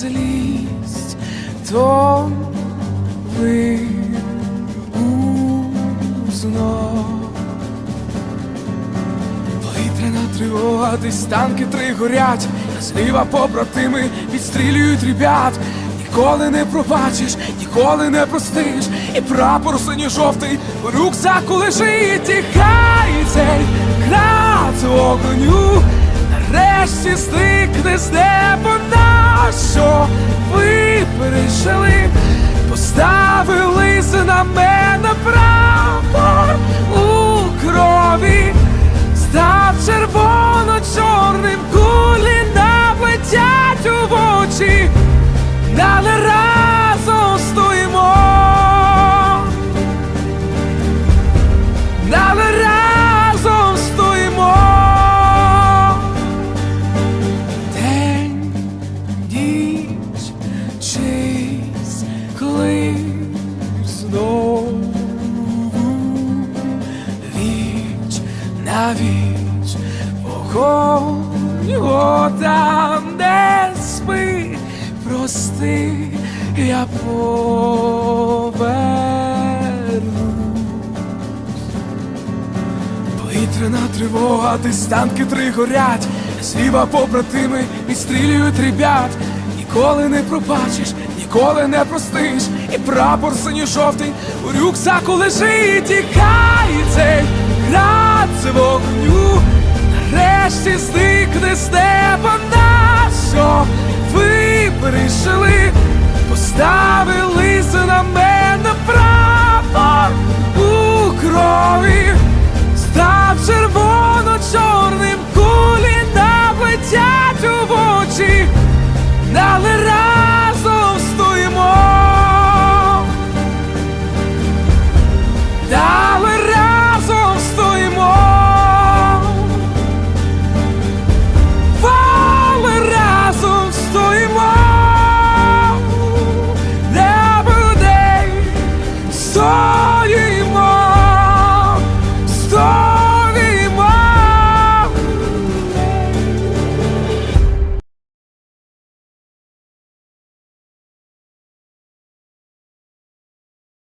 злість, то ви узнов. Повітряна тривога, десь танки три горять, зліва побратими відстрілюють ребят. Ніколи не пробачиш, ніколи не простиш, і прапор синьо-жовтий в рюкзаку лежить, тікай цей град огоню. Нарешті стикне з неба віч на віч, вогонь там, де спи, прости, я поверну. Повітряна тривога, десь танки три горять, зліва побратими відстрілюють ребят. Ніколи не пробачиш, ніколи не простиш, і прапор синьо-жовтий у рюкзаку лежить, тікай цей град зникне з